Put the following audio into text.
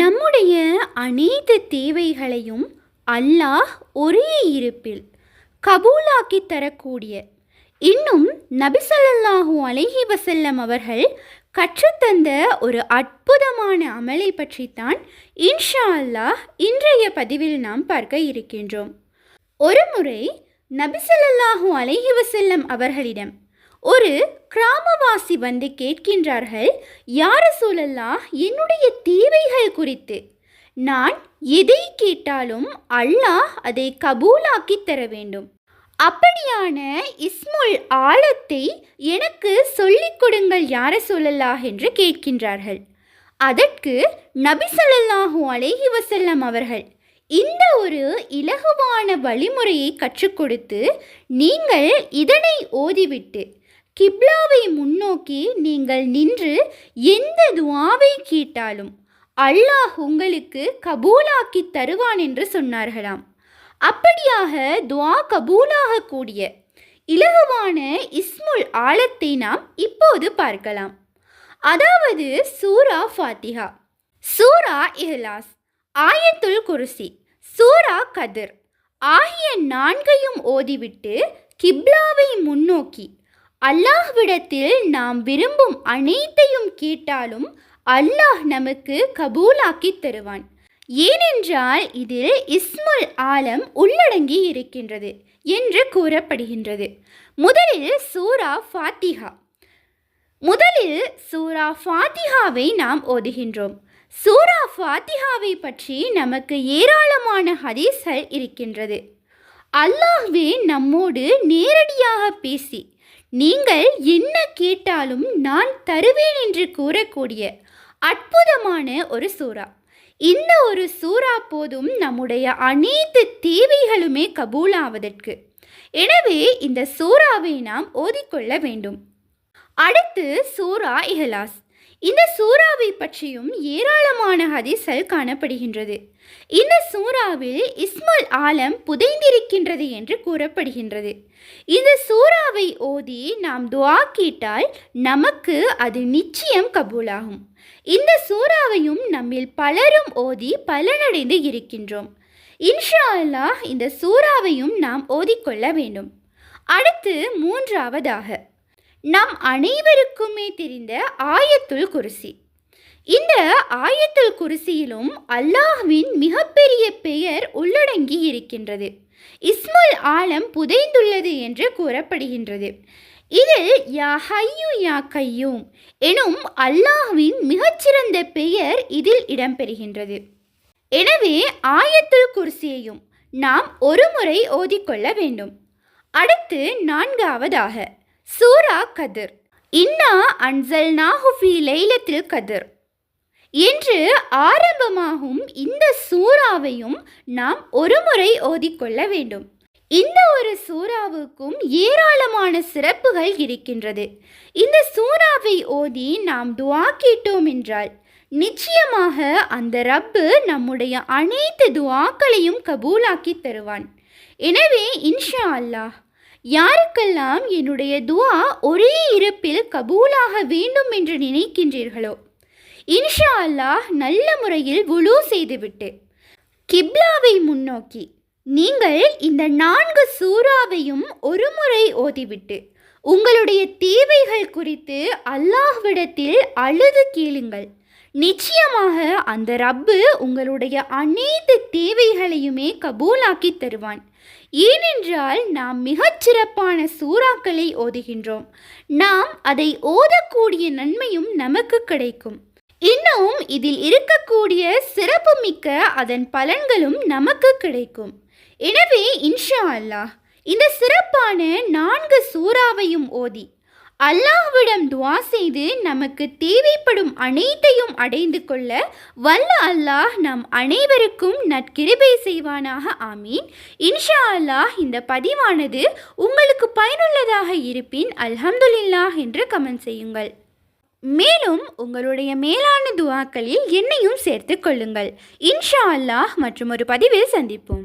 நம்முடைய அனைத்து தேவைகளையும் அல்லாஹ் ஒரே இருப்பில் கபூலாக்கி தரக்கூடிய. இன்னும் நபிசல்லாஹூ அலஹி வசல்லம் அவர்கள் கற்றுத்தந்த ஒரு அற்புதமான அமலை பற்றித்தான் இன்ஷா அல்லாஹ் இன்றைய பதிவில் நாம் பார்க்க இருக்கின்றோம். ஒருமுறை நபிசல்லாஹூ அலஹி வசல்லம் அவர்களிடம் ஒரு கிராமவாசி வந்து கேட்கின்றார்கள் யார சொல்லலாம் என்னுடைய தேவைகள் குறித்து. நான் எதை கேட்டாலும் அல்லாஹ் அதை கபூலாக்கி தர வேண்டும். அப்படியான இஸ்முல் ஆழத்தை எனக்கு சொல்லிக் கொடுங்கள் யார சொல்லலா என்று கேட்கின்றார்கள். அதற்கு நபி ஸல்லல்லாஹு அலேஹி வசல்லம் அவர்கள் இந்த ஒரு இலகுவான வழிமுறையை கற்றுக் கொடுத்து நீங்கள் இதனை ஓதிவிட்டு கிப்லாவை முன்னோக்கி நீங்கள் நின்று எந்த துவாவை கேட்டாலும் அல்லாஹ் உங்களுக்கு கபூலாக்கி தருவான் என்று சொன்னார்களாம். அப்படியாக துவா கபூலாக கூடிய இலகுவான இஸ்முல் ஆழத்தை நாம் இப்போது பார்க்கலாம். அதாவது சூரா ஃபாத்திஹா. சூரா இஹ்லாஸ் ஆயத்துல் குருசி சூரா கதிர் ஆகிய நான்கையும் ஓதிவிட்டு கிப்லாவை முன்னோக்கி அல்லாஹ்விடத்தில் நாம் விரும்பும் அனைத்தையும் கேட்டாலும் அல்லாஹ் நமக்கு கபூலாக்கி தருவான். ஏனென்றால் இதில் இஸ்முல் ஆலம் உள்ளடங்கி இருக்கின்றது என்று கூறப்படுகின்றது. முதலில் சூரா ஃபாத்திஹா. முதலில் சூரா ஃபாத்திஹாவை நாம் ஓதுகின்றோம். சூரா ஃபாத்திஹாவை பற்றி நமக்கு ஏராளமான ஹதீஸ்கள் இருக்கின்றது. அல்லாஹ்வே நம்மோடு நேரடியாக பேசி நீங்கள் என்ன கேட்டாலும் நான் தருவேன் என்று கூறக்கூடிய அற்புதமான ஒரு சூறா. இந்த ஒரு சூறா போதும் நம்முடைய அனைத்து தேவைகளுமே கபூலாவதற்கு. எனவே இந்த சூறாவை நாம் ஓதிக்கொள்ள வேண்டும். அடுத்து சூரா இஹலாஸ். இந்த சூறாவை பற்றியும் ஏராளமான ஹதிசல் காணப்படுகின்றது. இந்த சூறாவில் இஸ்மால் ஆலம் புதைந்திருக்கின்றது என்று கூறப்படுகின்றது. இந்த சூறாவை ஓதி நாம் துவா கேட்டால் நமக்கு அது நிச்சயம் கபூலாகும். இந்த சூறாவையும் நம்மில் பலரும் ஓதி பலனடைந்து இருக்கின்றோம். இன்ஷா அல்லாஹ் இந்த சூறாவையும் நாம் ஓதிக்கொள்ள வேண்டும். அடுத்து மூன்றாவதாக. நம் அனைவருக்குமே தெரிந்த ஆயத்துல் குருசி. இந்த ஆயத்துல் குருசியிலும் அல்லாஹ்வின் மிகப்பெரிய பெயர் உள்ளடங்கி இருக்கின்றது. இஸ்முல் ஆலம் புதைந்துள்ளது என்று கூறப்படுகின்றது. இதில் யா ஹையு யா கையூம் எனும் அல்லாஹ்வின் மிகச்சிறந்த பெயர் இதில் இடம்பெறுகின்றது. எனவே ஆயத்துல் குர்சியையும் நாம் ஒருமுறை ஓதிக்கொள்ள வேண்டும். அடுத்து நான்காவதாக சூரா கதிர். இன்னா அன்சல் நாஹுஃபி லைலத்தில் கதிர். என்று ஆரம்பமாகும் இந்த சூறாவையும் நாம் ஒருமுறை ஓதிக்கொள்ள வேண்டும். இந்த ஒரு சூறாவுக்கும் ஏராளமான சிறப்புகள் இருக்கின்றது. இந்த சூறாவை ஓதி நாம் துவா கேட்டோம் என்றால் நிச்சயமாக அந்த ரப்பு நம்முடைய அனைத்து துவாக்களையும் கபூலாக்கி தருவான். எனவே இன்ஷா அல்லாஹ் யாருக்கெல்லாம் என்னுடைய துவா ஒரே இருப்பில் கபூலாக வேண்டும் என்று நினைக்கின்றீர்களோ? இன்ஷா அல்லாஹ் நல்ல முறையில் வுழு செய்துவிட்டு கிப்லாவை முன்னோக்கி நீங்கள் இந்த நான்கு சூறாவையும் ஒரு முறை ஓதிவிட்டு உங்களுடைய தேவைகள் குறித்து அல்லாஹ்விடத்தில் அழுது கேளுங்கள். நிச்சயமாக அந்த ரப்பு உங்களுடைய அனைத்து தேவைகளையுமே கபூலாக்கி தருவான். ஏனென்றால் நாம் மிகச்சிறப்பான சூறாக்களை ஓதுகின்றோம். நாம் அதை ஓதக்கூடிய நன்மையும் நமக்கு கிடைக்கும். இன்னும் இதில் இருக்கக்கூடிய சிறப்புமிக்க அதன் பலன்களும் நமக்கு கிடைக்கும். எனவே இன்ஷா அல்லாஹ் இந்த சிறப்பான நான்கு சூறாவையும் ஓதி அல்லாஹ்விடம் துவா செய்து நமக்கு தேவைப்படும் அனைத்தையும் அடைந்து கொள்ள வல்ல அல்லாஹ் நம் அனைவருக்கும் நற்கிருபை செய்வானாக ஆமீன். இன்ஷா அல்லாஹ் இந்த பதிவானது உங்களுக்கு பயனுள்ளதாக இருப்பின் அல்ஹம்துலில்லாஹ் என்று கமெண்ட் செய்யுங்கள். மேலும் உங்களுடைய மேலான துவாக்களில் என்னையும் சேர்த்து கொள்ளுங்கள். இன்ஷா அல்லாஹ் மற்றும் ஒரு பதிவில் சந்திப்போம்.